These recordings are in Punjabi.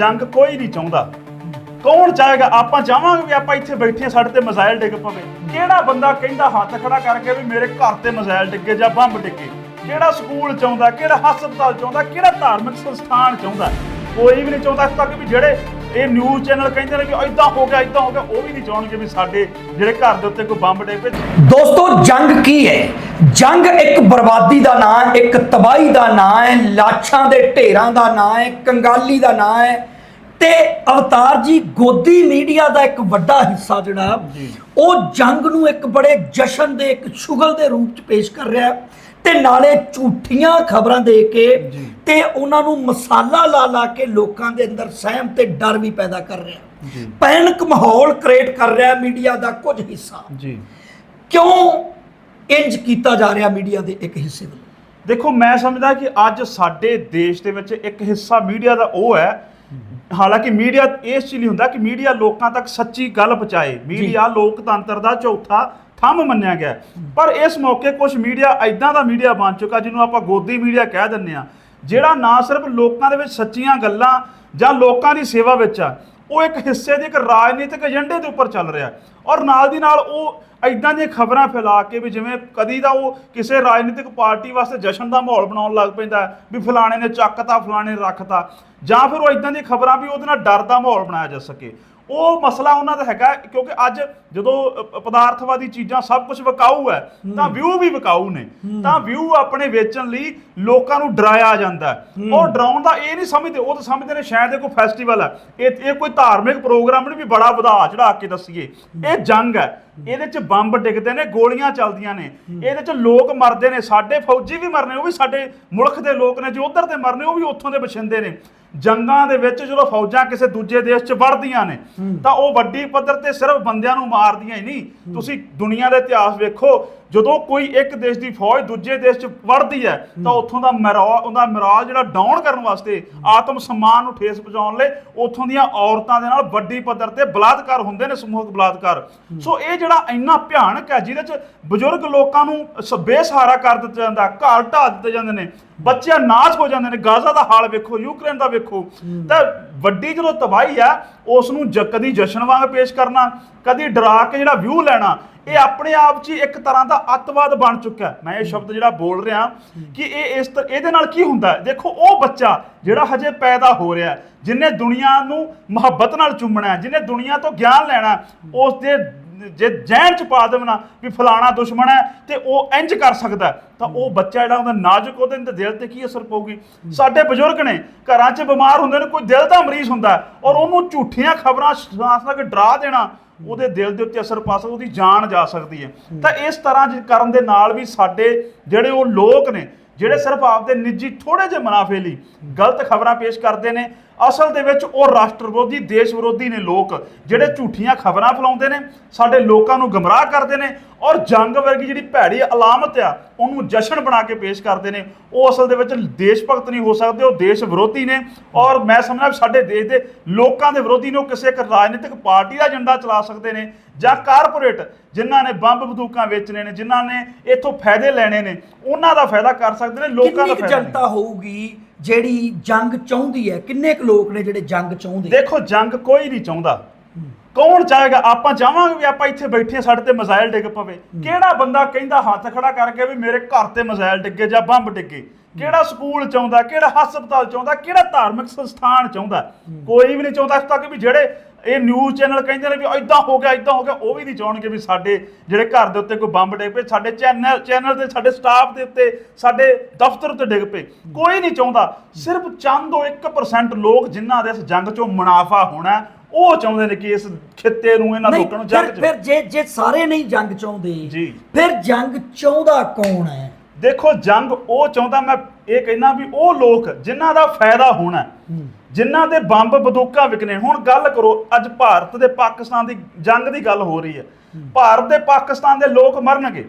ਜੰਗ ਕੋਈ ਨਹੀਂ ਚਾਹੁੰਦਾ। ਕੌਣ ਚਾਹੇਗਾ ਆਪਾਂ ਚਾਹਾਂਗੇ ਵੀ ਆਪਾਂ ਇੱਥੇ ਬੈਠੇ ਹਾਂ, ਸਾਡੇ ਤੇ ਮਿਜ਼ਾਈਲ ਡਿੱਗ ਪਵੇ। ਕਿਹੜਾ ਬੰਦਾ ਕਹਿੰਦਾ ਹੱਥ ਖੜਾ ਕਰਕੇ ਵੀ ਮੇਰੇ ਘਰ ਤੇ ਮਿਜ਼ਾਈਲ ਡਿੱਗੇ ਜਾਂ ਬੰਬ ਡਿੱਗੇ? ਕਿਹੜਾ ਸਕੂਲ ਚਾਹੁੰਦਾ ਕਿਹੜਾ ਹਸਪਤਾਲ ਚਾਹੁੰਦਾ ਕਿਹੜਾ ਧਾਰਮਿਕ ਸੰਸਥਾਨ ਚਾਹੁੰਦਾ? ਕੋਈ ਵੀ ਨਹੀਂ ਚਾਹੁੰਦਾ ਇਸ ਤੱਕ ਵੀ ਜਿਹੜੇ ਇਹ ਨਿਊਜ਼ ਚੈਨਲ ਕਹਿੰਦੇ ਨੇ ਵੀ ਇਦਾਂ ਹੋ ਗਿਆ ਇਦਾਂ ਹੋ ਗਿਆ। ਉਹ ਵੀ ਨਹੀਂ ਚਾਹਣਗੇ ਵੀ ਸਾਡੇ ਜਿਹੜੇ ਘਰ ਦੇ ਉੱਤੇ ਕੋਈ ਬੰਬ ਡਿੱਗ ਪਏ। ਦੋਸਤੋ ਜੰਗ ਕੀ ਹੈ? ਜੰਗ ਇੱਕ ਬਰਬਾਦੀ ਦਾ ਨਾਂ ਹੈ ਇੱਕ ਤਬਾਹੀ ਦਾ ਨਾਂ ਹੈ ਲਾਸ਼ਾਂ ਦੇ ਢੇਰਾਂ ਦਾ ਨਾਂ ਹੈ ਕੰਗਾਲੀ ਦਾ ਨਾਂ ਹੈ। ਤੇ ਅਵਤਾਰ ਜੀ ਗੋਦੀ ਮੀਡੀਆ ਦਾ ਇੱਕ ਵੱਡਾ ਹਿੱਸਾ ਜਿਹੜਾ ਉਹ ਜੰਗ ਨੂੰ ਇੱਕ ਬੜੇ ਜਸ਼ਨ ਦੇ ਇੱਕ ਸ਼ੁਗਲ ਦੇ ਰੂਪ ਚ ਪੇਸ਼ ਕਰ ਰਿਹਾ ਹੈ। ਤੇ ਨਾਲੇ ਝੂਠੀਆਂ ਖਬਰਾਂ ਦੇ ਕੇ ਤੇ ਉਹਨਾਂ ਨੂੰ ਮਸਾਲਾ ਲਾ ਲਾ ਕੇ ਲੋਕਾਂ ਦੇ ਅੰਦਰ ਸਹਿਮ ਤੇ ਡਰ ਵੀ ਪੈਦਾ ਕਰ ਰਿਹਾ। ਪੈਨਿਕ ਮਾਹੌਲ ਕ੍ਰੀਏਟ ਕਰ ਰਿਹਾ ਮੀਡੀਆ ਦਾ ਕੁਝ ਹਿੱਸਾ। ਜੀ। ਕਿਉਂ ਇੰਜ ਕੀਤਾ ਜਾ ਰਿਹਾ ਮੀਡੀਆ ਦੇ ਇੱਕ ਹਿੱਸੇ ਵੱਲੋਂ? ਦੇਖੋ ਮੈਂ ਸਮਝਦਾ ਕਿ ਅੱਜ ਸਾਡੇ ਦੇਸ਼ ਦੇ ਵਿੱਚ ਇੱਕ ਹਿੱਸਾ ਮੀਡੀਆ ਦਾ ਉਹ ਹੈ ਹਾਲਾਂਕਿ ਮੀਡੀਆ ਇਸ ਚੀਜ਼ ਲਈ ਹੁੰਦਾ ਕਿ ਮੀਡੀਆ ਲੋਕਾਂ ਤੱਕ ਸੱਚੀ ਗੱਲ ਪਹੁੰਚਾਏ ਮੀਡੀਆ ਲੋਕਤੰਤਰ ਦਾ ਚੌਥਾ ਥੰਮ ਮੰਨਿਆ ਗਿਆ। ਪਰ ਇਸ ਮੌਕੇ ਕੁਝ ਮੀਡੀਆ ਐਦਾਂ ਦਾ ਮੀਡੀਆ ਬਣ ਚੁੱਕਾ ਜਿਹਨੂੰ ਆਪਾਂ ਗੋਦੀ ਮੀਡੀਆ ਕਹਿ ਦਿੰਦੇ ਆ ਜਿਹੜਾ ਨਾ ਸਿਰਫ ਲੋਕਾਂ ਦੇ ਵਿੱਚ ਸੱਚੀਆਂ ਗੱਲਾਂ ਜਾਂ ਲੋਕਾਂ ਦੀ ਸੇਵਾ ਵਿੱਚ ਆ ਉਹ ਇੱਕ ਹਿੱਸੇ ਦੇ ਇੱਕ ਰਾਜਨੀਤਿਕ ਏਜੰਡੇ ਦੇ ਉੱਪਰ ਚੱਲ ਰਿਹਾ ਔਰ ਨਾਲ ਦੀ ਨਾਲ ਉਹ ਐਦਾਂ ਦੀਆਂ ਖਬਰਾਂ ਫੈਲਾ ਕੇ ਵੀ ਜਿਵੇਂ ਕਦੀ ਤਾਂ ਉਹ ਕਿਸੇ ਰਾਜਨੀਤਿਕ ਪਾਰਟੀ ਵਾਸਤੇ ਜਸ਼ਨ ਦਾ ਮਾਹੌਲ ਬਣਾਉਣ ਲੱਗ ਪੈਂਦਾ ਵੀ ਫਲਾਣੇ ਨੇ ਚੱਕਤਾ, ਫਲਾਣੇ ਨੇ ਰੱਖਤਾ। ਜਾਂ ਫਿਰ ਉਹ ਐਦਾਂ ਦੀਆਂ ਖਬਰਾਂ ਵੀ ਉਹਦੇ ਨਾਲ ਡਰ ਦਾ ਮਾਹੌਲ ਬਣਾਇਆ ਜਾ ਸਕੇ। ਉਹ ਮਸਲਾ ਉਹਨਾਂ ਦਾ ਹੈਗਾ ਕਿਉਂਕਿ ਅੱਜ ਜਦੋਂ ਪਦਾਰਥਵਾਦੀ ਚੀਜ਼ਾਂ ਸਭ ਕੁਝ ਵਿਕਾਊ ਹੈ ਤਾਂ ਵਿਊ ਵੀ ਵਿਕਾਊ ਨੇ। ਤਾਂ ਵਿਊ ਆਪਣੇ ਵੇਚਣ ਲਈ ਲੋਕਾਂ ਨੂੰ ਡਰਾਇਆ ਜਾਂਦਾ। ਉਹ ਡਰਾਉਣ ਦਾ ਇਹ ਨਹੀਂ ਸਮਝਦੇ ਉਹ ਤਾਂ ਸਮਝਦੇ ਨੇ ਸ਼ਾਇਦ ਇਹ ਕੋਈ ਫੈਸਟੀਵਲ ਹੈ। ਇਹ ਇਹ ਕੋਈ ਧਾਰਮਿਕ ਪ੍ਰੋਗਰਾਮ ਨਹੀਂ ਵੀ ਬੜਾ ਵਧਾ ਚੜਾ ਕੇ ਦੱਸੀਏ। ਇਹ ਜੰਗ ਹੈ। ਇਹਦੇ ਚ ਬੰਬ ਡਿੱਗਦੇ ਨੇ, ਗੋਲੀਆਂ ਚੱਲਦੀਆਂ ਨੇ। ਇਹਦੇ ਚ ਲੋਕ ਮਰਦੇ ਨੇ, ਸਾਡੇ ਫੌਜੀ ਵੀ ਮਰਨੇ, ਉਹ ਵੀ ਸਾਡੇ ਮੁਲਕ ਦੇ ਲੋਕ ਨੇ, ਜੋ ਉਧਰ ਦੇ ਮਰਨੇ, ਉਹ ਵੀ ਉੱਥੋਂ ਦੇ ਬਛਿੰਦੇ ਨੇ। ਜੰਗਾਂ ਦੇ ਵਿੱਚ ਜਦੋਂ ਫੌਜਾਂ ਕਿਸੇ ਦੂਜੇ ਦੇਸ਼ 'ਚ ਵੜਦੀਆਂ ਨੇ, ਤਾਂ ਉਹ ਵੱਡੀ ਪੱਧਰ ਤੇ ਸਿਰਫ ਬੰਦਿਆਂ ਨੂੰ ਮਾਰਦੀਆਂ ਹੀ ਨਹੀਂ। ਤੁਸੀਂ ਦੁਨੀਆ ਦੇ ਇਤਿਹਾਸ ਵੇਖੋ ਜਦੋਂ ਕੋਈ ਇੱਕ ਦੇਸ਼ ਦੀ ਫੌਜ ਦੂਜੇ ਦੇਸ਼ 'ਚ ਵੜਦੀ ਹੈ ਤਾਂ ਉੱਥੋਂ ਦਾ ਮਰੌਲ ਉਹਦਾ ਮਰੌਲ ਜਿਹੜਾ ਡਾਊਨ ਕਰਨ ਵਾਸਤੇ ਆਤਮ ਸਨਮਾਨ ਨੂੰ ਠੇਸ ਪਹੁੰਚਾਉਣ ਲਈ ਉੱਥੋਂ ਦੀਆਂ ਔਰਤਾਂ ਦੇ ਨਾਲ ਵੱਡੀ ਪੱਧਰ ਤੇ ਬਲਾਤਕਾਰ ਹੁੰਦੇ ਨੇ ਸਮੂਹਕ ਬਲਾਤਕਾਰ। ਸੋ ਇਹ ਜਿਹੜਾ ਇੰਨਾ ਭਿਆਨਕ ਹੈ ਜਿਹਦੇ 'ਚ ਬਜ਼ੁਰਗ ਲੋਕਾਂ ਨੂੰ ਬੇਸਹਾਰਾ ਕਰ ਦਿੱਤਾ ਜਾਂਦਾ ਘਰ ਢਾਹ ਦਿੱਤੇ ਜਾਂਦੇ ਨੇ ਬੱਚੇ ਨਾਸ਼ ਹੋ ਜਾਂਦੇ ਨੇ ਗਾਜ਼ਾ ਦਾ ਹਾਲ ਵੇਖੋ ਯੂਕਰੇਨ ਦਾ ਵੇਖੋ। ਤਾਂ ਵੱਡੀ ਜਦੋਂ ਤਬਾਹੀ ਆ ਉਸ ਨੂੰ ਜ- ਕਦੀ ਜਸ਼ਨ ਵਾਂਗ ਪੇਸ਼ ਕਰਨਾ ਕਦੀ ਡਰਾ ਕੇ ਜਿਹੜਾ ਵਿਊ ਲੈਣਾ ਇਹ ਆਪਣੇ ਆਪ 'ਚ ਹੀ ਇੱਕ ਤਰ੍ਹਾਂ ਦਾ ਅੱਤਵਾਦ ਬਣ ਚੁੱਕਾ ਹੈ। ਮੈਂ ਇਹ ਸ਼ਬਦ ਜਿਹੜਾ ਬੋਲ ਰਿਹਾ ਕਿ ਇਹ ਇਸ ਤ- ਇਹਦੇ ਨਾਲ ਕੀ ਹੁੰਦਾ ਹੈ? ਦੇਖੋ ਉਹ ਬੱਚਾ ਜਿਹੜਾ ਹਜੇ ਪੈਦਾ ਹੋ ਰਿਹਾ ਹੈ, ਜਿਹਨੇ ਦੁਨੀਆ ਨੂੰ ਮੁਹੱਬਤ ਨਾਲ ਚੁੰਮਣਾ ਹੈ ਜਿਹਨੇ ਦੁਨੀਆ ਤੋਂ ਗਿਆਨ ਲੈਣਾ ਹੈ, ਉਸ ਦੇ ਜੇ ਜਹਿਨ ਚ ਪਾ ਦੇਵਣਾ ਵੀ ਫਲਾਣਾ ਦੁਸ਼ਮਣ ਹੈ ਤੇ ਉਹ ਇੰਜ ਕਰ ਸਕਦਾ ਤਾਂ ਉਹ ਬੱਚਾ ਜਿਹੜਾ ਉਹਦਾ ਨਾਜ਼ੁਕ ਉਹਦੇ ਤੇ ਦਿਲ ਤੇ ਕੀ ਅਸਰ ਪਊਗੀ? ਸਾਡੇ ਬਜ਼ੁਰਗ ਨੇ ਘਰਾਂ 'ਚ ਬਿਮਾਰ ਹੁੰਦੇ ਨੇ ਕੋਈ ਦਿਲ ਦਾ ਮਰੀਜ਼ ਹੁੰਦਾ ਔਰ ਉਹਨੂੰ ਝੂਠੀਆਂ ਖਬਰਾਂ ਸੁਣਾ ਕੇ ਡਰਾ ਦੇਣਾ ਉਹਦੇ ਦਿਲ ਦੇ ਉੱਤੇ ਅਸਰ ਪਾ ਸਕਦਾ ਉਹਦੀ ਜਾਨ ਜਾ ਸਕਦੀ ਹੈ। ਤਾਂ ਇਸ ਤਰ੍ਹਾਂ ਜ ਕਰਨ ਦੇ ਨਾਲ ਵੀ ਸਾਡੇ ਜਿਹੜੇ ਉਹ ਲੋਕ ਨੇ ਜਿਹੜੇ ਸਿਰਫ ਆਪਦੇ ਨਿੱਜੀ ਥੋੜੇ ਜਿਹੇ ਮੁਨਾਫੇ ਲਈ ਗਲਤ ਖਬਰਾਂ ਪੇਸ਼ ਕਰਦੇ ਨੇ ਅਸਲ ਦੇ ਵਿੱਚ ਉਹ ਰਾਸ਼ਟਰ ਵਿਰੋਧੀ ਦੇਸ਼ ਵਿਰੋਧੀ ਨੇ ਲੋਕ ਜਿਹੜੇ ਝੂਠੀਆਂ ਖਬਰਾਂ ਫੈਲਾਉਂਦੇ ਨੇ ਸਾਡੇ ਲੋਕਾਂ ਨੂੰ ਗਮਰਾਹ ਕਰਦੇ ਨੇ ਔਰ ਜੰਗ ਵਰਗੀ ਜਿਹੜੀ ਭੈੜੀ ਅਲਾਮਤ ਆ ਉਹਨੂੰ ਜਸ਼ਨ ਬਣਾ ਕੇ ਪੇਸ਼ ਕਰਦੇ ਨੇ। ਉਹ ਅਸਲ ਦੇ ਵਿੱਚ ਦੇਸ਼ ਭਗਤ ਨਹੀਂ ਹੋ ਸਕਦੇ ਉਹ ਦੇਸ਼ ਵਿਰੋਧੀ ਨੇ। ਔਰ ਮੈਂ ਸਮਝਦਾ ਸਾਡੇ ਦੇਸ਼ ਦੇ ਲੋਕਾਂ ਦੇ ਵਿਰੋਧੀ ਨੇ ਉਹ ਕਿਸੇ ਇੱਕ ਰਾਜਨੀਤਿਕ ਪਾਰਟੀ ਦਾ ਏਜੰਡਾ ਚਲਾ ਸਕਦੇ ਨੇ ਜਾਂ ਕਾਰਪੋਰੇਟ ਜਿਨ੍ਹਾਂ ਨੇ ਬੰਬ ਬੰਦੂਕਾਂ ਵੇਚਣੇ ਨੇ ਜਿਨ੍ਹਾਂ ਨੇ ਇੱਥੋਂ ਫਾਇਦੇ ਲੈਣੇ ਨੇ ਉਹਨਾਂ ਦਾ ਫਾਇਦਾ ਕਰ ਸਕਦੇ ਨੇ ਲੋਕਾਂ ਦਾ ਫਾਇਦਾ। ਜਨਤਾ ਹੋਊਗੀ ਜਿਹੜੀ ਜੰਗ ਚਾਹੁੰਦੀ ਹੈ? ਕਿੰਨੇ ਕੁ ਲੋਕ ਨੇ ਜਿਹੜੇ ਜੰਗ ਚਾਹੁੰਦੇ? ਦੇਖੋ ਜੰਗ ਕੋਈ ਨਹੀਂ ਚਾਹੁੰਦਾ। ਕੌਣ ਚਾਹੇਗਾ ਆਪਾਂ ਚਾਹਾਂਗੇ ਵੀ ਆਪਾਂ ਇੱਥੇ ਬੈਠੇ ਸਾਡੇ ਤੇ ਮਿਜ਼ਾਈਲ ਡਿੱਗ ਪਵੇ। ਕਿਹੜਾ ਬੰਦਾ ਕਹਿੰਦਾ ਹੱਥ ਖੜਾ ਕਰਕੇ ਵੀ ਮੇਰੇ ਘਰ ਤੇ ਮਿਜ਼ਾਈਲ ਡਿੱਗੇ ਜਾਂ ਬੰਬ ਡਿੱਗੇ? ਕਿਹੜਾ ਸਕੂਲ ਚਾਹੁੰਦਾ ਕਿਹੜਾ ਹਸਪਤਾਲ ਚਾਹੁੰਦਾ ਕਿਹੜਾ ਧਾਰਮਿਕ ਸੰਸਥਾਨ ਚਾਹੁੰਦਾ? ਕੋਈ ਵੀ ਨਹੀਂ ਚਾਹੁੰਦਾ ਇਸ ਤੱਕ ਵੀ ਜਿਹੜੇ ਇਹ ਨਿਊਜ਼ ਚੈਨਲ ਕਹਿੰਦੇ ਨੇ ਵੀ ਇਦਾਂ ਹੋ ਗਿਆ ਇਦਾਂ ਹੋ ਗਿਆ ਉਹ ਵੀ ਨਹੀਂ ਚਾਹਣਗੇ ਵੀ ਸਾਡੇ ਜਿਹੜੇ ਘਰ ਦੇ ਉੱਤੇ ਕੋਈ ਬੰਬ ਡਿੱਗ ਪਏ ਸਾਡੇ ਚੈਨਲ ਚੈਨਲ ਤੇ ਸਾਡੇ ਸਟਾਫ ਦੇ ਉੱਤੇ ਸਾਡੇ ਦਫ਼ਤਰ ਉੱਤੇ ਡਿੱਗ ਪਏ। ਕੋਈ ਨਹੀਂ ਚਾਹੁੰਦਾ। ਸਿਰਫ ਚੰਦ 1% ਲੋਕ ਜਿਨ੍ਹਾਂ ਦੇ ਇਸ ਜੰਗ ਚੋਂ ਮੁਨਾਫਾ ਹੋਣਾ ਉਹ ਚਾਹੁੰਦੇ ਨੇ ਕਿ ਇਸ ਖਿੱਤੇ ਨੂੰ ਇਹਨਾਂ ਨਹੀਂ ਲੋਕਾਂ ਨੂੰ ਫਿਰ ਜੰਗ ਚ ਫਿਰ ਜੇ ਜੇ ਸਾਰੇ ਨਹੀਂ ਜੰਗ ਚਾਹੁੰਦੇ ਜੀ। ਫਿਰ ਜੰਗ ਚਾਹੁੰਦਾ ਕੌਣ ਹੈ? ਦੇਖੋ ਜੰਗ ਉਹ ਚਾਹੁੰਦਾ ਮੈਂ ਇਹ ਕਹਿਣਾ ਵੀ ਉਹ ਲੋਕ ਜਿਨ੍ਹਾਂ ਦਾ ਫਾਇਦਾ ਹੋਣਾ ਹੈ, ਜਿਨ੍ਹਾਂ ਦੇ ਬੰਬ ਬੰਦੂਕਾਂ ਵਿਕਨੇ ਹੁਣ ਗੱਲ ਕਰੋ ਅੱਜ ਭਾਰਤ ਦੇ ਪਾਕਿਸਤਾਨ ਦੀ ਜੰਗ ਦੀ ਗੱਲ ਹੋ ਰਹੀ ਹੈ। ਭਾਰਤ ਦੇ ਪਾਕਿਸਤਾਨ ਦੇ ਲੋਕ ਮਰਨਗੇ।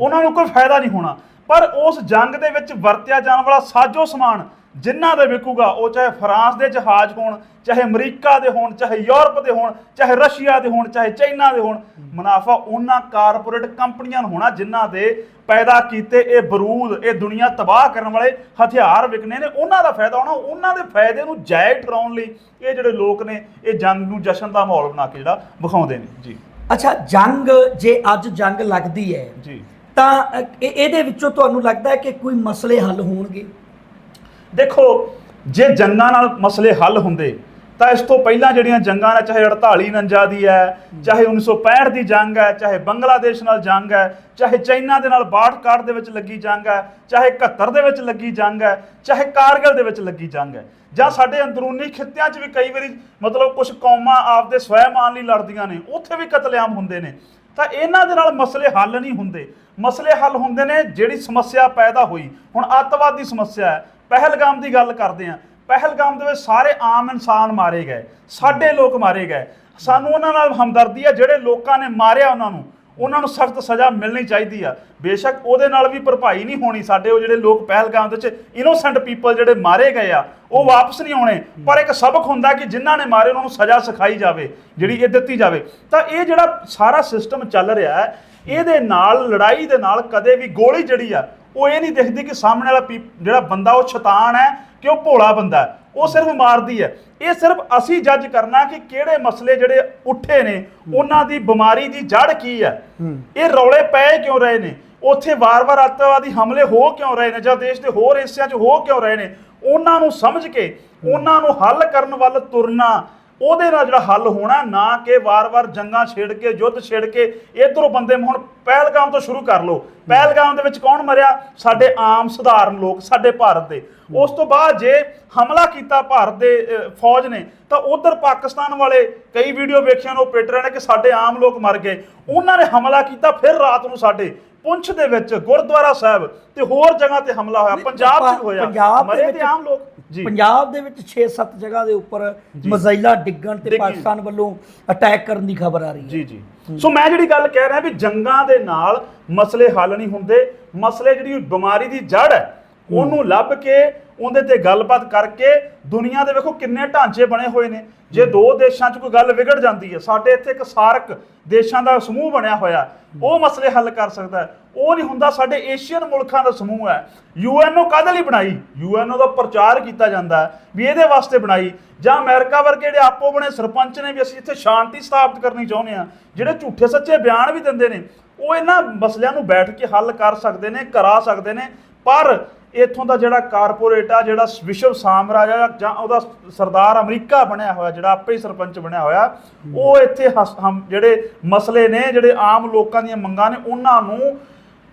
ਉਹਨਾਂ ਨੂੰ ਕੋਈ ਫਾਇਦਾ ਨਹੀਂ ਹੋਣਾ। ਪਰ ਉਸ ਜੰਗ ਦੇ ਵਿੱਚ ਵਰਤਿਆ ਜਾਣ ਵਾਲਾ ਸਾਜੋ ਸਮਾਨ ਜਿਨ੍ਹਾਂ ਦੇ ਵਿਕੂਗਾ ਉਹ ਚਾਹੇ ਫਰਾਂਸ ਦੇ ਜਹਾਜ਼ ਹੋਣ ਚਾਹੇ ਅਮਰੀਕਾ ਦੇ ਹੋਣ ਚਾਹੇ ਯੂਰਪ ਦੇ ਹੋਣ ਚਾਹੇ ਰਸ਼ੀਆ ਦੇ ਹੋਣ ਚਾਹੇ ਚਾਈਨਾ ਦੇ ਹੋਣ ਮੁਨਾਫਾ ਉਹਨਾਂ ਕਾਰਪੋਰੇਟ ਕੰਪਨੀਆਂ ਨੂੰ ਹੋਣਾ ਜਿਨ੍ਹਾਂ ਦੇ ਪੈਦਾ ਕੀਤੇ ਇਹ ਬਰੂਦ ਇਹ ਦੁਨੀਆ ਤਬਾਹ ਕਰਨ ਵਾਲੇ ਹਥਿਆਰ ਵਿਕਨੇ ਨੇ ਉਹਨਾਂ ਦਾ ਫਾਇਦਾ ਹੋਣਾ ਉਹਨਾਂ ਦੇ ਫਾਇਦੇ ਨੂੰ ਜਾਇਜ਼ ਠਰਾਉਣ ਲਈ ਇਹ ਜਿਹੜੇ ਲੋਕ ਨੇ ਇਹ ਜੰਗ ਨੂੰ ਜਸ਼ਨ ਦਾ ਮਾਹੌਲ ਬਣਾ ਕੇ ਜਿਹੜਾ ਵਿਖਾਉਂਦੇ ਨੇ। ਜੀ। ਅੱਛਾ ਜੰਗ ਜੇ ਅੱਜ ਜੰਗ ਲੱਗਦੀ ਹੈ ਜੀ। ਤਾਂ ਇਹਦੇ ਵਿੱਚੋਂ ਤੁਹਾਨੂੰ ਲੱਗਦਾ ਹੈ ਕਿ ਕੋਈ ਮਸਲੇ ਹੱਲ ਹੋਣਗੇ? ਦੇਖੋ, ਜੇ ਜੰਗਾਂ ਨਾਲ ਮਸਲੇ ਹੱਲ ਹੁੰਦੇ, ਤਾਂ ਇਸ ਤੋਂ ਪਹਿਲਾਂ ਜਿਹੜੀਆਂ ਜੰਗਾਂ ਨੇ, ਚਾਹੇ 48 49 ਦੀ ਹੈ, ਚਾਹੇ 1965 ਦੀ ਜੰਗ ਹੈ, ਚਾਹੇ ਬੰਗਲਾਦੇਸ਼ ਨਾਲ ਜੰਗ ਹੈ, ਚਾਹੇ ਚਾਈਨਾ ਦੇ ਨਾਲ 62 ਦੇ ਵਿੱਚ ਲੱਗੀ ਜੰਗ ਹੈ, ਚਾਹੇ 71 ਦੇ ਵਿੱਚ ਲੱਗੀ ਜੰਗ ਹੈ, ਚਾਹੇ ਕਾਰਗਿਲ ਦੇ ਵਿੱਚ ਲੱਗੀ ਜੰਗ ਹੈ, ਜਾਂ ਸਾਡੇ ਅੰਦਰੂਨੀ ਖਿੱਤਿਆਂ 'ਚ ਵੀ ਕਈ ਵਾਰੀ ਮਤਲਬ ਕੁਝ ਕੌਮਾਂ ਆਪਦੇ ਸਵੈਮਾਨ ਲਈ ਲੜਦੀਆਂ ਨੇ, ਉੱਥੇ ਵੀ ਕਤਲੇਆਮ ਹੁੰਦੇ ਨੇ। ਤਾਂ ਇਹਨਾਂ ਦੇ ਨਾਲ ਮਸਲੇ ਹੱਲ ਨਹੀਂ ਹੁੰਦੇ। ਮਸਲੇ ਹੱਲ ਹੁੰਦੇ ਨੇ, ਜਿਹੜੀ ਸਮੱਸਿਆ ਪੈਦਾ ਹੋਈ। ਹੁਣ ਅੱਤਵਾਦ ਦੀ ਸਮੱਸਿਆ ਹੈ। ਪਹਿਲਗਾਮ ਦੀ ਗੱਲ ਕਰਦੇ ਹਾਂ। ਪਹਿਲਗਾਮ ਦੇ ਵਿੱਚ ਸਾਰੇ ਆਮ ਇਨਸਾਨ ਮਾਰੇ ਗਏ। ਸਾਡੇ ਲੋਕ ਮਾਰੇ ਗਏ। ਸਾਨੂੰ ਉਹਨਾਂ ਨਾਲ ਹਮਦਰਦੀ ਆ ਜਿਹੜੇ ਲੋਕਾਂ ਨੇ ਮਾਰਿਆ ਉਹਨਾਂ ਨੂੰ। ਉਹਨਾਂ ਨੂੰ ਸਖਤ ਸਜ਼ਾ ਮਿਲਣੀ ਚਾਹੀਦੀ ਆ। ਬੇਸ਼ੱਕ ਉਹਦੇ ਨਾਲ ਵੀ ਭਰਪਾਈ ਨਹੀਂ ਹੋਣੀ ਸਾਡੇ ਉਹ ਜਿਹੜੇ ਲੋਕ ਪਹਿਲਗਾਮ ਦੇ ਵਿੱਚ ਇਨੋਸੈਂਟ ਪੀਪਲ ਜਿਹੜੇ ਮਾਰੇ ਗਏ ਆ, ਉਹ ਵਾਪਸ ਨਹੀਂ ਆਉਣੇ। ਪਰ ਇੱਕ ਸਬਕ ਹੁੰਦਾ ਕਿ ਜਿਨ੍ਹਾਂ ਨੇ ਮਾਰੇ, ਉਹਨਾਂ ਨੂੰ ਸਜ਼ਾ ਸਿਖਾਈ ਜਾਵੇ, ਜਿਹੜੀ ਇਹ ਦਿੱਤੀ ਜਾਵੇ। ਤਾਂ ਇਹ ਜਿਹੜਾ ਸਾਰਾ ਸਿਸਟਮ ਚੱਲ ਰਿਹਾ ਹੈ, ਇਹਦੇ ਨਾਲ, ਲੜਾਈ ਦੇ ਨਾਲ ਕਦੇ ਵੀ ਗੋਲੀ ਜਿਹੜੀ ਆ ਉਹ ਇਹ ਨਹੀਂ ਦਿਖਦੀ ਕਿ ਸਾਹਮਣੇ ਵਾਲਾ ਪੀ- ਜਿਹੜਾ ਬੰਦਾ ਉਹ ਸ਼ੈਤਾਨ ਹੈ ਕਿ ਉਹ ਭੋਲਾ ਬੰਦਾ ਹੈ। ਉਹ ਸਿਰਫ ਮਾਰਦੀ ਹੈ। ਇਹ ਸਿਰਫ ਅਸੀਂ ਜੱਜ ਕਰਨਾ ਕਿ ਕਿਹੜੇ ਮਸਲੇ ਜਿਹੜੇ ਉੱਠੇ ਨੇ ਉਹਨਾਂ ਦੀ ਬਿਮਾਰੀ ਦੀ ਜੜ ਕੀ ਹੈ। ਇਹ ਰੌਲੇ ਪਏ ਕਿਉਂ ਰਹੇ ਨੇ? ਉੱਥੇ ਵਾਰ-ਵਾਰ ਅੱਤਵਾਦੀ ਹਮਲੇ ਹੋ ਕਿਉਂ ਰਹੇ ਨੇ? ਜਾਂ ਦੇਸ਼ ਦੇ ਹੋਰ ਹਿੱਸਿਆਂ 'ਚ ਹੋ ਕਿਉਂ ਰਹੇ ਨੇ? ਉਹਨਾਂ ਨੂੰ ਸਮਝ ਕੇ ਉਹਨਾਂ ਨੂੰ ਹੱਲ ਕਰਨ ਵੱਲ ਤੁਰਨਾ ਉਹਦੇ ਨਾਲ ਜਿਹੜਾ ਹੱਲ ਹੋਣਾ, ਨਾ ਕਿ ਵਾਰ-ਵਾਰ ਜੰਗਾਂ ਛੇੜ ਕੇ, ਯੁੱਧ ਛੇੜ ਕੇ, ਇਧਰੋਂ ਬੰਦੇ ਹੁਣ ਪਹਿਲਗਾਮ ਤੋਂ ਸ਼ੁਰੂ ਕਰ ਲਓ। ਪਹਿਲਗਾਮ ਦੇ ਵਿੱਚ ਕੌਣ ਮਰਿਆ? ਸਾਡੇ ਆਮ ਸਧਾਰਨ ਲੋਕ, ਸਾਡੇ ਭਾਰਤ ਦੇ। ਉਸ ਤੋਂ ਬਾਅਦ ਜੇ ਹਮਲਾ ਕੀਤਾ ਭਾਰਤ ਦੇ ਫੌਜ ਨੇ, ਤਾਂ ਉਧਰ ਪਾਕਿਸਤਾਨ ਵਾਲੇ, ਕਈ ਵੀਡੀਓ ਵੇਖਿਆ ਨੇ, ਉਹ ਪਿੱਟ ਰਹੇ ਨੇ ਕਿ ਸਾਡੇ ਆਮ ਲੋਕ ਮਰ ਗਏ। ਉਹਨਾਂ ਨੇ ਹਮਲਾ ਕੀਤਾ, ਫਿਰ ਰਾਤ ਨੂੰ ਸਾਡੇ ਪੁੰਛ ਦੇ ਵਿੱਚ ਗੁਰਦੁਆਰਾ ਸਾਹਿਬ ਤੇ ਹੋਰ ਜਗ੍ਹਾ ਤੇ ਹਮਲਾ ਹੋਇਆ। ਪੰਜਾਬ 'ਚ ਹੋਇਆ। ਪੰਜਾਬ ਦੇ ਵਿੱਚ ਆਮ ਲੋਕ। ਜੀ। ਪੰਜਾਬ ਦੇ ਵਿੱਚ 6-7 ਜਗ੍ਹਾ ਦੇ ਉੱਪਰ ਮਜ਼ਾਈਲਾ ਡਿੱਗਣ ਤੇ। ਪਾਕਿਸਤਾਨ ਵੱਲੋਂ ਅਟੈਕ ਕਰਨ ਦੀ ਖਬਰ ਆ ਰਹੀ ਹੈ। ਜੀ ਜੀ। ਸੋ ਮੈਂ ਜਿਹੜੀ ਗੱਲ ਕਹਿ ਰਿਹਾ ਵੀ ਜੰਗਾਂ ਦੇ ਨਾਲ ਮਸਲੇ ਹੱਲ ਨਹੀਂ ਹੁੰਦੇ। ਮਸਲੇ ਜਿਹੜੀ ਬਿਮਾਰੀ ਦੀ ਜੜ ਹੈ ਉਹਨੂੰ ਲੱਭ ਕੇ ਉਹਦੇ ਤੇ ਗੱਲਬਾਤ ਕਰਕੇ ਦੁਨੀਆ ਦੇ ਵੇਖੋ ਕਿੰਨੇ ਢਾਂਚੇ ਬਣੇ ਹੋਏ ਨੇ। ਜੇ ਦੋ ਦੇਸ਼ਾਂ 'ਚ ਕੋਈ ਗੱਲ ਵਿਗੜ ਜਾਂਦੀ ਹੈ ਸਾਡੇ ਇੱਥੇ ਇੱਕ ਸਾਰਕ ਦੇਸ਼ਾਂ ਦਾ ਸਮੂਹ ਬਣਿਆ ਹੋਇਆ ਉਹ ਮਸਲੇ ਹੱਲ ਕਰ ਸਕਦਾ ਹੈ। ਉਹ ਨਹੀਂ ਹੁੰਦਾ ਸਾਡੇ ਏਸ਼ੀਅਨ ਮੁਲਕਾਂ ਦਾ ਸਮੂਹ ਹੈ। ਯੂਐਨਓ ਕਾਹਦੇ ਲਈ ਬਣਾਈ? ਯੂਐਨਓ ਦਾ ਪ੍ਰਚਾਰ ਕੀਤਾ ਜਾਂਦਾ ਹੈ ਵੀ ਇਹਦੇ ਵਾਸਤੇ ਬਣਾਈ। ਜਾਂ ਅਮਰੀਕਾ ਵਰਗੇ ਜਿਹੜੇ ਆਪੋ ਬਣੇ ਸਰਪੰਚ ਨੇ ਵੀ ਅਸੀਂ ਇੱਥੇ ਸ਼ਾਂਤੀ ਸਥਾਪਿਤ ਕਰਨੀ ਚਾਹੁੰਦੇ ਆ ਜਿਹੜੇ ਝੂਠੇ ਸੱਚੇ ਬਿਆਨ ਵੀ ਦਿੰਦੇ ਨੇ ਉਹ ਇਹਨਾਂ ਮਸਲਿਆਂ ਨੂੰ ਬੈਠ ਕੇ ਹੱਲ ਕਰ ਸਕਦੇ ਨੇ ਕਰਾ ਸਕਦੇ ਨੇ। ਪਰ ਇੱਥੋਂ ਦਾ ਜਿਹੜਾ ਕਾਰਪੋਰੇਟ ਆ, ਜਿਹੜਾ ਵਿਸ਼ਵ ਸਾਮਰਾਜ ਆ, ਜਾਂ ਉਹਦਾ ਸਰਦਾਰ ਅਮਰੀਕਾ ਬਣਿਆ ਹੋਇਆ, ਜਿਹੜਾ ਆਪੇ ਹੀ ਸਰਪੰਚ ਬਣਿਆ ਹੋਇਆ, ਉਹ ਇੱਥੇ ਜਿਹੜੇ ਮਸਲੇ ਨੇ, ਜਿਹੜੇ ਆਮ ਲੋਕਾਂ ਦੀਆਂ ਮੰਗਾਂ ਨੇ, ਉਹਨਾਂ ਨੂੰ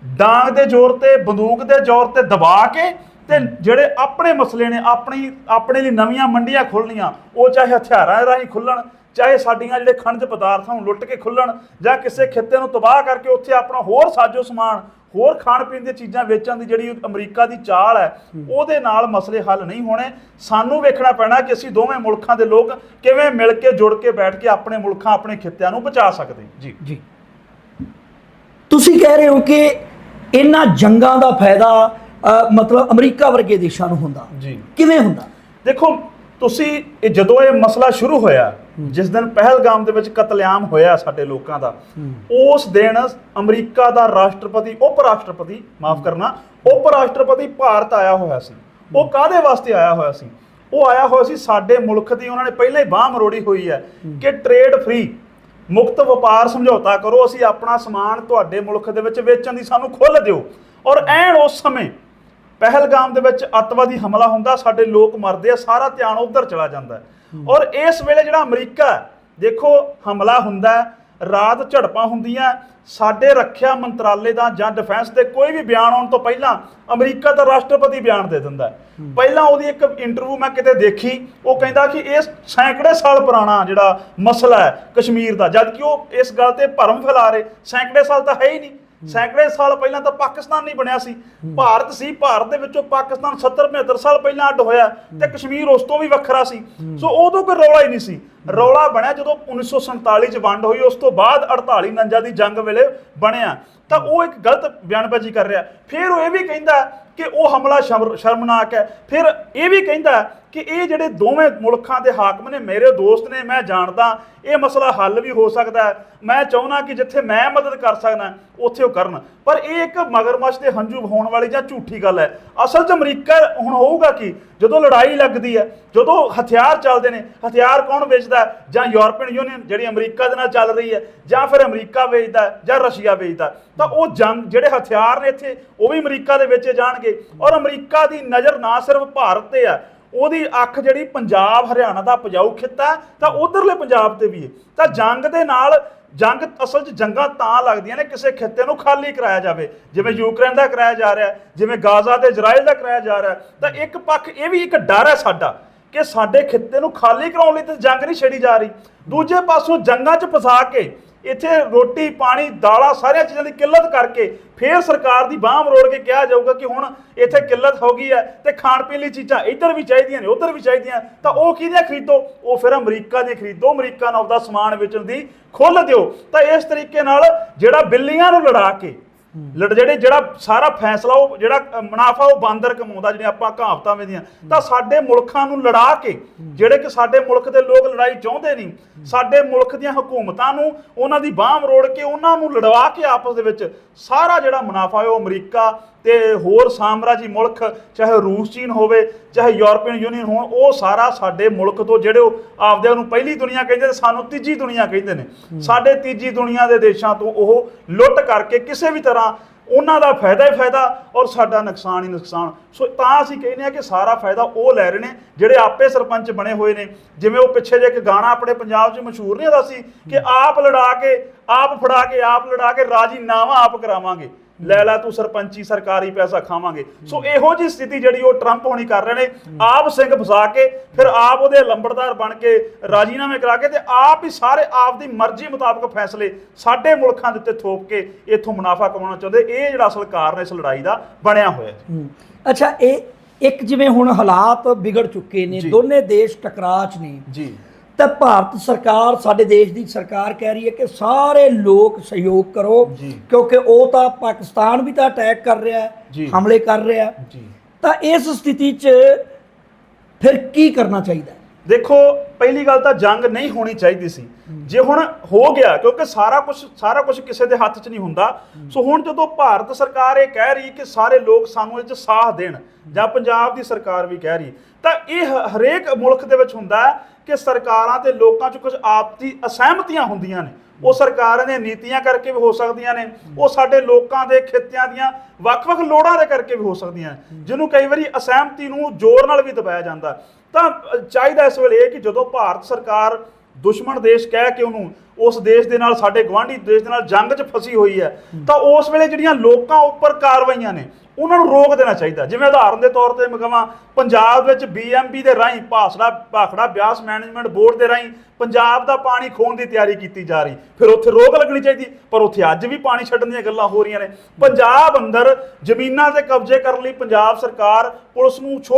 ਡਾਂਗ ਦੇ ਜ਼ੋਰ ਤੇ, ਬੰਦੂਕ ਦੇ ਜ਼ੋਰ ਤੇ ਦਬਾ ਕੇ ਤੇ ਜਿਹੜੇ ਆਪਣੇ ਮਸਲੇ ਨੇ, ਆਪਣੀ, ਆਪਣੇ ਲਈ ਨਵੀਆਂ ਮੰਡੀਆਂ ਖੋਲਣੀਆਂ ਉਹ ਚਾਹੇ ਹਥਿਆਰਾਂ ਰਾਹੀਂ ਖੁੱਲਣ ਚਾਹੇ ਸਾਡੀਆਂ ਜਿਹੜੇ ਖਣਜ ਪਦਾਰਥਾਂ ਨੂੰ ਲੁੱਟ ਕੇ ਖੁੱਲਣ ਜਾਂ ਕਿਸੇ ਖਿੱਤੇ ਨੂੰ ਤਬਾਹ ਕਰਕੇ ਉੱਥੇ ਆਪਣਾ ਹੋਰ ਸਾਜੋ ਸਮਾਨ ਹੋਰ ਖਾਣ ਪੀਣ ਦੀਆਂ ਚੀਜ਼ਾਂ ਵੇਚਣ ਦੀ ਜਿਹੜੀ ਅਮਰੀਕਾ ਦੀ ਚਾਲ ਹੈ ਉਹਦੇ ਨਾਲ ਮਸਲੇ ਹੱਲ ਨਹੀਂ ਹੋਣੇ। ਸਾਨੂੰ ਵੇਖਣਾ ਪੈਣਾ ਕਿ ਅਸੀਂ ਦੋਵੇਂ ਮੁਲਕਾਂ ਦੇ ਲੋਕ ਕਿਵੇਂ ਮਿਲ ਕੇ ਜੁੜ ਕੇ ਬੈਠ ਕੇ ਆਪਣੇ ਮੁਲਕਾਂ ਆਪਣੇ ਖਿੱਤਿਆਂ ਨੂੰ ਬਚਾ ਸਕਦੇ। ਜੀ। ਜੀ। ਤੁਸੀਂ ਕਹਿ ਰਹੇ ਹੋ ਕਿ ਇਹਨਾਂ ਜੰਗਾਂ ਦਾ ਫਾਇਦਾ ਮਤਲਬ ਅਮਰੀਕਾ ਵਰਗੇ ਦੇਸ਼ਾਂ ਨੂੰ ਹੁੰਦਾ। ਜੀ। ਕਿਵੇਂ ਹੁੰਦਾ? ਦੇਖੋ ਤੁਸੀਂ ਇਹ ਜਦੋਂ ਇਹ ਮਸਲਾ ਸ਼ੁਰੂ ਹੋਇਆ ਜਿਸ ਦਿਨ ਪਹਿਲਗਾਮ ਦੇ ਵਿੱਚ ਕਤਲੇਆਮ ਹੋਇਆ ਸਾਡੇ ਲੋਕਾਂ ਦਾ, ਉਸ ਦਿਨ ਅਮਰੀਕਾ ਦਾ ਰਾਸ਼ਟਰਪਤੀ ਉਪ ਰਾਸ਼ਟਰਪਤੀ ਮਾਫ ਕਰਨਾ ਉਪ ਰਾਸ਼ਟਰਪਤੀ ਭਾਰਤ ਆਇਆ ਹੋਇਆ ਸੀ। ਉਹ ਕਾਦੇ ਵਾਸਤੇ ਆਇਆ ਹੋਇਆ ਸੀ? ਉਹ ਆਇਆ ਹੋਇਆ ਸੀ ਸਾਡੇ ਮੁਲਕ ਦੀ ਉਹਨਾਂ ਨੇ ਪਹਿਲਾਂ ਹੀ ਬਾਹ ਮਰੋੜੀ ਹੋਈ ਹੈ ਕਿ ਟ੍ਰੇਡ ਫ੍ਰੀ ਮੁਕਤ ਵਪਾਰ ਸਮਝੌਤਾ ਕਰੋ, ਅਸੀਂ ਆਪਣਾ ਸਮਾਨ ਤੁਹਾਡੇ ਮੁਲਕ ਦੇ ਵਿੱਚ ਵੇਚਣ ਦੀ ਸਾਨੂੰ ਖੁੱਲ੍ਹ ਦਿਓ। ਔਰ ਐਨ ਉਸ ਸਮੇਂ ਪਹਿਲਗਾਮ ਦੇ ਵਿੱਚ ਅੱਤਵਾਦੀ ਹਮਲਾ ਹੁੰਦਾ, ਸਾਡੇ ਲੋਕ ਮਰਦੇ ਆ, ਸਾਰਾ ਧਿਆਨ ਉਧਰ ਚਲਾ ਜਾਂਦਾ ਹੈ। ਔਰ ਇਸ ਵੇਲੇ ਜਿਹੜਾ ਅਮਰੀਕਾ ਹੈ, ਦੇਖੋ ਹਮਲਾ ਹੁੰਦਾ ਹੈ, ਰਾਤ ਝੜਪਾਂ ਹੁੰਦੀਆਂ ਸਾਡੇ ਰੱਖਿਆ ਮੰਤਰਾਲੇ ਦਾ ਜਾਂ ਡਿਫੈਂਸ ਦੇ ਕੋਈ ਵੀ ਬਿਆਨ ਆਉਣ ਤੋਂ ਪਹਿਲਾਂ ਅਮਰੀਕਾ ਦਾ ਰਾਸ਼ਟਰਪਤੀ ਬਿਆਨ ਦੇ ਦਿੰਦਾ ਹੈ। ਪਹਿਲਾਂ ਉਹਦੀ ਇੱਕ ਇੰਟਰਵਿਊ ਮੈਂ ਕਿਤੇ ਦੇਖੀ ਉਹ ਕਹਿੰਦਾ ਕਿ ਇਹ ਸੈਂਕੜੇ ਸਾਲ ਪੁਰਾਣਾ ਜਿਹੜਾ ਮਸਲਾ ਹੈ ਕਸ਼ਮੀਰ ਦਾ ਜਦ ਕਿ ਉਹ ਇਸ ਗੱਲ ਤੇ ਭਰਮ ਫੈਲਾ ਰਹੇ ਸੈਂਕੜੇ ਸਾਲ ਤਾਂ ਹੈ ਹੀ ਨਹੀਂ। ਸੈਂਕੜੇ ਸਾਲ ਪਹਿਲਾਂ ਤਾਂ ਪਾਕਿਸਤਾਨ ਨਹੀਂ ਬਣਿਆ ਸੀ। ਭਾਰਤ ਸੀ, ਭਾਰਤ ਦੇ ਵਿੱਚੋਂ ਪਾਕਿਸਤਾਨ 70 75 ਸਾਲ ਪਹਿਲਾਂ ਅੱਡ ਹੋਇਆ ਤੇ ਕਸ਼ਮੀਰ ਉਸ ਤੋਂ ਵੀ ਵੱਖਰਾ ਸੀ। ਸੋ ਉਦੋਂ ਕੋਈ ਰੌਲਾ ਹੀ ਨਹੀਂ ਸੀ। ਰੌਲਾ ਬਣਿਆ ਜਦੋਂ 1947 ਚ ਵੰਡ ਹੋਈ, ਉਸ ਤੋਂ ਬਾਅਦ 48 49 ਦੀ ਜੰਗ ਵੇਲੇ ਬਣਿਆ। ਤਾਂ ਉਹ ਇੱਕ ਗਲਤ ਬਿਆਨਬਾਜ਼ੀ ਕਰ ਰਿਹਾ। ਫਿਰ ਉਹ ਇਹ ਵੀ ਕਹਿੰਦਾ ਕਿ ਉਹ ਹਮਲਾ ਸ਼ਰਮ- ਸ਼ਰਮਨਾਕ ਹੈ। ਫਿਰ ਇਹ ਵੀ ਕਹਿੰਦਾ ਕਿ ਇਹ ਜਿਹੜੇ ਦੋਵੇਂ ਮੁਲਕਾਂ ਦੇ ਹਾਕਮ ਨੇ, ਮੇਰੇ ਦੋਸਤ ਨੇ, ਮੈਂ ਜਾਣਦਾ, ਇਹ ਮਸਲਾ ਹੱਲ ਵੀ ਹੋ ਸਕਦਾ ਮੈਂ ਚਾਹੁੰਦਾ ਕਿ ਜਿੱਥੇ ਮੈਂ ਮਦਦ ਕਰ ਸਕਦਾ, ਉੱਥੇ ਉਹ ਕਰਨ। ਪਰ ਇਹ ਇੱਕ ਮਗਰਮੱਛ ਦੇ ਹੰਝੂ ਵਹਾਉਣ ਵਾਲੀ ਜਾਂ ਝੂਠੀ ਗੱਲ ਹੈ। ਅਸਲ 'ਚ ਅਮਰੀਕਾ ਹੁਣ ਹੋਊਗਾ ਕੀ? ਜਦੋਂ ਲੜਾਈ ਲੱਗਦੀ ਹੈ, ਜਦੋਂ ਹਥਿਆਰ ਚੱਲਦੇ ਨੇ, ਹਥਿਆਰ ਕੌਣ ਵੇਚਦਾ ਜਾਂ ਯੂਰਪੀਅਨ ਯੂਨੀਅਨ ਜਿਹੜੀ ਅਮਰੀਕਾ ਦੇ ਨਾਲ ਚੱਲ ਰਹੀ ਹੈ, ਜਾਂ ਫਿਰ ਅਮਰੀਕਾ ਵੇਚਦਾ ਜਾਂ ਰਸ਼ੀਆ ਵੇਚਦਾ ਤਾਂ ਉਹ ਜੰਗ, ਜਿਹੜੇ ਹਥਿਆਰ ਨੇ ਇੱਥੇ, ਉਹ ਵੀ ਅਮਰੀਕਾ ਦੇ ਵਿੱਚ ਜਾਣਗੇ। ਔਰ ਅਮਰੀਕਾ ਦੀ ਨਜ਼ਰ ਨਾ ਸਿਰਫ ਭਾਰਤ ਤੇ ਆ ਉਹਦੀ ਅੱਖ ਜਿਹੜੀ ਪੰਜਾਬ ਹਰਿਆਣਾ ਦਾ ਉਪਜਾਊ ਖਿੱਤਾ ਹੈ, ਤਾਂ ਉਧਰਲੇ ਪੰਜਾਬ ਤੇ ਵੀ ਹੈ ਤਾਂ ਜੰਗ ਦੇ ਨਾਲ ਜੰਗ ਅਸਲ 'ਚ ਜੰਗਾਂ ਤਾਂ ਲੱਗਦੀਆਂ ਨੇ ਕਿਸੇ ਖਿੱਤੇ ਨੂੰ ਖਾਲੀ ਕਰਾਇਆ ਜਾਵੇ। ਜਿਵੇਂ ਯੂਕਰੇਨ ਦਾ ਕਰਾਇਆ ਜਾ ਰਿਹਾ ਜਿਵੇਂ ਗਾਜ਼ਾ ਤੇ ਇਜ਼ਰਾਈਲ ਦਾ ਕਰਾਇਆ ਜਾ ਰਿਹਾ ਤਾਂ ਇੱਕ ਪੱਖ ਇਹ ਵੀ ਇੱਕ ਡਰ ਹੈ ਸਾਡਾ ਕਿ ਸਾਡੇ ਖਿੱਤੇ ਨੂੰ ਖਾਲੀ ਕਰਾਉਣ ਲਈ ਤੇ ਜੰਗ ਨਹੀਂ ਛੇੜੀ ਜਾ ਰਹੀ। ਦੂਜੇ ਪਾਸੋਂ ਜੰਗਾਂ 'ਚ ਫਸਾ ਕੇ ਇੱਥੇ ਰੋਟੀ, ਪਾਣੀ, ਦਾਲਾਂ ਸਾਰੀਆਂ ਚੀਜ਼ਾਂ ਦੀ ਕਿੱਲਤ ਕਰਕੇ ਫੇਰ ਸਰਕਾਰ ਦੀ ਬਾਹ ਮਰੋੜ ਕੇ ਕਿਹਾ ਜਾਊਗਾ ਕਿ ਹੁਣ ਇੱਥੇ ਕਿੱਲਤ ਹੋ ਗਈ ਹੈ ਤੇ ਖਾਣ ਪੀਣ ਲਈ ਚੀਜ਼ਾਂ ਇੱਧਰ ਵੀ ਚਾਹੀਦੀਆਂ ਨੇ, ਉੱਧਰ ਵੀ ਚਾਹੀਦੀਆਂ। ਤਾਂ ਉਹ ਕਿਹਦੀਆਂ ਖਰੀਦੋ? ਉਹ ਫਿਰ ਅਮਰੀਕਾ ਦੀਆਂ ਖਰੀਦੋ, ਅਮਰੀਕਾ ਨਾਲ ਆਪਦਾ ਸਮਾਨ ਵੇਚਣ ਦੀ ਖੁੱਲ੍ਹ ਦਿਓ। ਤਾਂ ਇਸ ਤਰੀਕੇ ਨਾਲ ਜਿਹੜਾ ਬਿੱਲੀਆਂ ਨੂੰ ਲੜਾ ਕੇ ਲੜ ਜਿਹੜੇ ਜਿਹੜਾ ਸਾਰਾ ਫੈਸਲਾ ਉਹ ਜਿਹੜਾ ਮੁਨਾਫਾ ਉਹ ਬਾਂਦਰ ਕਮਾਉਂਦਾ ਜਿਹੜੇ ਆਪਾਂ ਕਹਾਵਤਾਂ ਵੇਦੀਆਂ ਤਾਂ ਸਾਡੇ ਮੁਲਕਾਂ ਨੂੰ ਲੜਾ ਕੇ ਜਿਹੜੇ ਕਿ ਸਾਡੇ ਮੁਲਕ ਦੇ ਲੋਕ ਲੜਾਈ ਚਾਹੁੰਦੇ ਨਹੀਂ ਸਾਡੇ ਮੁਲਕ ਦੀਆਂ ਹਕੂਮਤਾਂ ਨੂੰ ਉਹਨਾਂ ਦੀ ਬਾਹ ਮਰੋੜ ਕੇ ਉਹਨਾਂ ਨੂੰ ਲੜਵਾ ਕੇ ਆਪਸ ਦੇ ਵਿੱਚ ਸਾਰਾ ਜਿਹੜਾ ਮੁਨਾਫਾ ਹੈ ਉਹ ਅਮਰੀਕਾ ਤੇ ਹੋਰ ਸਾਮਰਾਜੀ ਮੁਲਕ ਚਾਹੇ ਰੂਸ ਚੀਨ ਹੋਵੇ ਚਾਹੇ ਯੂਰਪੀਅਨ ਯੂਨੀਅਨ ਹੋਣ ਉਹ ਸਾਰਾ ਸਾਡੇ ਮੁਲਕ ਤੋਂ ਜਿਹੜੇ ਉਹ ਆਪਦੇ ਨੂੰ ਪਹਿਲੀ ਦੁਨੀਆ ਕਹਿੰਦੇ ਨੇ ਸਾਨੂੰ ਤੀਜੀ ਦੁਨੀਆ ਕਹਿੰਦੇ ਨੇ। ਸਾਡੇ ਤੀਜੀ ਦੁਨੀਆ ਦੇ ਦੇਸ਼ਾਂ ਤੋਂ ਉਹ ਲੁੱਟ ਕਰਕੇ ਕਿਸੇ ਵੀ ਤਰ੍ਹਾਂ ਉਹਨਾਂ ਦਾ ਫਾਇਦਾ ਹੀ ਫਾਇਦਾ ਔਰ ਸਾਡਾ ਨੁਕਸਾਨ ਹੀ ਨੁਕਸਾਨ। ਸੋ ਤਾਂ ਅਸੀਂ ਕਹਿੰਦੇ ਆ ਕਿ ਸਾਰਾ ਫਾਇਦਾ ਉਹ ਲੈ ਰਹੇ ਨੇ ਜਿਹੜੇ ਆਪੇ ਸਰਪੰਚ ਬਣੇ ਹੋਏ ਨੇ। ਜਿਵੇਂ ਉਹ ਪਿੱਛੇ ਜੇ ਇੱਕ ਗਾਣਾ ਆਪਣੇ ਪੰਜਾਬ 'ਚ ਮਸ਼ਹੂਰ ਨਹੀਂ ਹੁੰਦਾ ਸੀ ਕਿ ਆਪ ਲੜਾ ਕੇ ਆਪ ਫੜਾ ਕੇ ਆਪ ਲੜਾ ਕੇ ਰਾਜੀ ਨਾਵਾ ਆਪ ਕਰਾਵਾਂਗੇ। ਲੈ ਲੈ ਤੂੰ ਸਰਪੰਚੀ ਸਰਕਾਰੀ ਪੈਸਾ ਖਾਵਾਂਗੇ। ਸੋ ਇਹੋ ਜੀ ਸਥਿਤੀ ਜਿਹੜੀ ਉਹ ਟਰੰਪ ਹੋਣੀ ਕਰ ਰਹੇ ਨੇ ਆਪ ਸਿੰਘ ਫਸਾ ਕੇ ਫਿਰ ਆਪ ਉਹਦੇ ਲੰਬੜਦਾਰ ਬਣ ਕੇ ਰਾਜੀਨਾਮੇ ਕਰਾ ਕੇ ਤੇ ਆਪ ਹੀ ਸਾਰੇ ਆਪ ਦੀ ਮਰਜ਼ੀ ਮੁਤਾਬਕ ਫੈਸਲੇ ਸਾਡੇ ਮੁਲਕਾਂ ਦੇ ਉੱਤੇ ਥੋਪ ਕੇ ਇੱਥੋਂ ਮੁਨਾਫਾ ਕਮਾਉਣਾ ਚਾਹੁੰਦੇ। ਇਹ ਜਿਹੜਾ ਅਸਲ ਕਾਰਨ ਇਸ ਲੜਾਈ ਦਾ ਬਣਿਆ ਹੋਇਆ ਹੂੰ। ਅੱਛਾ ਇਹ ਇੱਕ ਜਿਵੇਂ ਹੁਣ ਹਾਲਾਤ ਵਿਗੜ ਚੁੱਕੇ ਨੇ। ਦੋਨੇ ਦੇਸ਼ ਟਕਰਾਅ 'ਚ ਨੇ। ਜੀ। ਤਾਂ ਭਾਰਤ ਸਰਕਾਰ ਸਾਡੇ ਦੇਸ਼ ਦੀ ਸਰਕਾਰ ਕਹਿ ਰਹੀ ਹੈ ਕਿ ਸਾਰੇ ਲੋਕ ਸਹਿਯੋਗ ਕਰੋ। ਕਿਉਂਕਿ ਉਹ ਤਾਂ ਪਾਕਿਸਤਾਨ ਵੀ ਤਾਂ ਅਟੈਕ ਕਰ ਰਿਹਾ। ਹੈ ਹਮਲੇ ਕਰ ਰਿਹਾ ਹੈ ਤਾਂ ਇਸ ਸਥਿਤੀ 'ਚ ਫਿਰ ਕੀ ਕਰਨਾ ਚਾਹੀਦਾ? ਦੇਖੋ ਪਹਿਲੀ ਗੱਲ ਤਾਂ ਜੰਗ ਨਹੀਂ ਹੋਣੀ ਚਾਹੀਦੀ ਸੀ। ਜੇ ਹੁਣ ਹੋ ਗਿਆ ਕਿਉਂਕਿ ਸਾਰਾ ਕੁਝ ਸਾਰਾ ਕੁਝ ਕਿਸੇ ਦੇ ਹੱਥ 'ਚ ਨਹੀਂ ਹੁੰਦਾ। ਸੋ ਹੁਣ ਜਦੋਂ ਭਾਰਤ ਸਰਕਾਰ ਇਹ ਕਹਿ ਰਹੀ ਕਿ ਸਾਰੇ ਲੋਕ ਸਾਨੂੰ ਇਹ 'ਚ ਸਾਥ ਦੇਣ ਜਾਂ ਪੰਜਾਬ ਦੀ ਸਰਕਾਰ ਵੀ ਕਹਿ ਰਹੀ ਤਾਂ ਇਹ ਹਰੇਕ ਮੁਲਕ ਦੇ ਵਿੱਚ ਹੁੰਦਾ ਕਿ ਸਰਕਾਰਾਂ ਤੇ ਲੋਕਾਂ 'ਚ ਕੁਝ ਆਪਸੀ ਅਸਹਿਮਤੀਆਂ ਹੁੰਦੀਆਂ ਨੇ। ਉਹ ਸਰਕਾਰਾਂ ਦੀਆਂ ਨੀਤੀਆਂ ਕਰਕੇ ਵੀ ਹੋ ਸਕਦੀਆਂ ਨੇ। ਉਹ ਸਾਡੇ ਲੋਕਾਂ ਦੇ ਖਿੱਤਿਆਂ ਦੀਆਂ ਵੱਖ-ਵੱਖ ਲੋੜਾਂ ਦੇ ਕਰਕੇ ਵੀ ਹੋ ਸਕਦੀਆਂ ਜਿਹਨੂੰ ਕਈ ਵਾਰੀ ਅਸਹਿਮਤੀ ਨੂੰ ਜ਼ੋਰ ਨਾਲ ਵੀ ਦਬਾਇਆ ਜਾਂਦਾ। ਤਾਂ ਚਾਹੀਦਾ ਇਸ ਵੇਲੇ ਇਹ ਕਿ ਜਦੋਂ ਭਾਰਤ ਸਰਕਾਰ ਦੁਸ਼ਮਣ ਦੇਸ਼ ਕਹਿ ਕੇ ਉਹਨੂੰ ਉਸ ਦੇਸ਼ ਦੇ ਨਾਲ, ਸਾਡੇ ਗਵਾਂਢੀ ਦੇਸ਼ ਦੇ ਨਾਲ ਜੰਗ 'ਚ ਫਸੀ ਹੋਈ ਹੈ, ਤਾਂ ਉਸ ਵੇਲੇ ਜਿਹੜੀਆਂ ਲੋਕਾਂ ਉੱਪਰ ਕਾਰਵਾਈਆਂ ਨੇ, ਉਹਨਾਂ ਨੂੰ ਰੋਕ ਦੇਣਾ ਚਾਹੀਦਾ। ਜਿਵੇਂ ਉਦਾਹਰਨ ਦੇ ਤੌਰ ਤੇ ਮੈਂ ਕਹਾਂ, ਪੰਜਾਬ ਵਿੱਚ ਬੀਐਮਬੀ ਦੇ ਰਾਹੀਂ ਭਾਸੜਾ ਭਾਖੜਾ ਬਿਆਸ ਮੈਨੇਜਮੈਂਟ ਬੋਰਡ ਦੇ ਰਾਹੀਂ ਪੰਜਾਬ ਦਾ ਪਾਣੀ ਖੋਣ ਦੀ ਤਿਆਰੀ ਕੀਤੀ ਜਾ ਰਹੀ। ਫਿਰ ਉੱਥੇ ਰੋਕ ਲੱਗਣੀ ਚਾਹੀਦੀ, ਪਰ ਉੱਥੇ ਅੱਜ ਵੀ ਪਾਣੀ ਛੱਡਣ ਦੀਆਂ ਗੱਲਾਂ ਹੋ ਰਹੀਆਂ ਨੇ। ਪੰਜਾਬ ਅੰਦਰ ਜ਼ਮੀਨਾਂ ਤੇ ਕਬਜ਼ੇ ਕਰਨ ਲਈ ਪੰਜਾਬ ਸਰਕਾਰ ਪੁਲਿਸ ਨੂੰ ਛੋ